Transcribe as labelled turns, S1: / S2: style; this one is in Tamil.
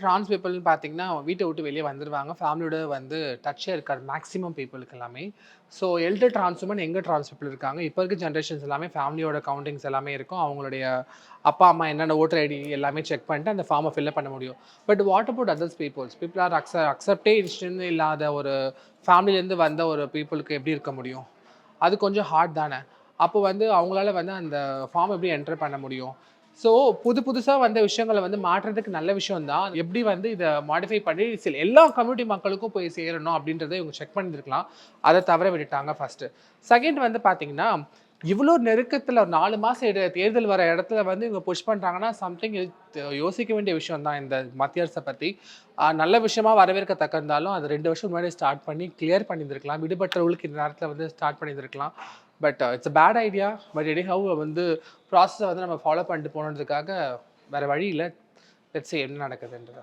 S1: ட்ரான்ஸ் பீப்புள்னு பார்த்தீங்கன்னா வீட்டை விட்டு வெளியே வந்துடுவாங்க ஃபேமிலியோட வந்து டச்சே இருக்காது. மேக்ஸிமம் பீப்புளுக்கு எல்லாமே. ஸோ எல்டர் ட்ரான்ஸ்மன் எங்கே ட்ரான்ஸ் பீப்புள் இருக்காங்க. இப்போ இருக்க ஜென்ரேஷன்ஸ் எல்லாமே ஃபேமிலியோட கவுண்டிங்ஸ் எல்லாமே இருக்கும். அவங்களுடைய அப்பா அம்மா என்னென்ன ஓட்டர் ஐடி எல்லாமே செக் பண்ணிட்டு அந்த ஃபார்மை ஃபில்அப் பண்ண முடியும். But what about others peoples people are அக்ச accepted instant இல்லாத ஒரு ஃபேமிலியிலேருந்து வந்த ஒரு பீப்புளுக்கு எப்படி இருக்க முடியும்? அது கொஞ்சம் ஹார்ட் தானே? அப்போ வந்து அவங்களால வந்து அந்த ஃபார்ம் எப்படி என்டர் பண்ண முடியும்? ஸோ புது புதுசாக வந்த விஷயங்களை வந்து மாற்றுறதுக்கு நல்ல விஷயம் தான் எப்படி வந்து இதை மாடிஃபை பண்ணி சில எல்லா கம்யூனிட்டி மக்களுக்கும் போய் சேரணும் அப்படின்றத இவங்க செக் பண்ணியிருக்கலாம் அதை தவிர விட்டுட்டாங்க ஃபஸ்ட்டு செகண்ட் வந்து பார்த்தீங்கன்னா இவ்வளோ நெருக்கத்தில் ஒரு நாலு மாதம் தேர்தல் வர இடத்துல வந்து இவங்க புஷ் பண்ணுறாங்கன்னா சம்திங் யோசிக்க வேண்டிய விஷயம் தான் இந்த மத்திய அரசை பற்றி நல்ல விஷயமா வரவேற்கத்தக்க இருந்தாலும் அது ரெண்டு வருஷம் முன்னாடி ஸ்டார்ட் பண்ணி கிளியர் பண்ணியிருந்திருக்கலாம். விடுபட்டவர்களுக்கு இந்த நேரத்தில் வந்து start பண்ணியிருந்திருக்கலாம். But uh, it's a bad idea but eddy how வந்து ப்ராசஸை வந்து நம்ம ஃபாலோ பண்ணிட்டு போனதுக்காக வேறு வழி இல்லை. லெட்ஸ் என்ன நடக்குதுன்றது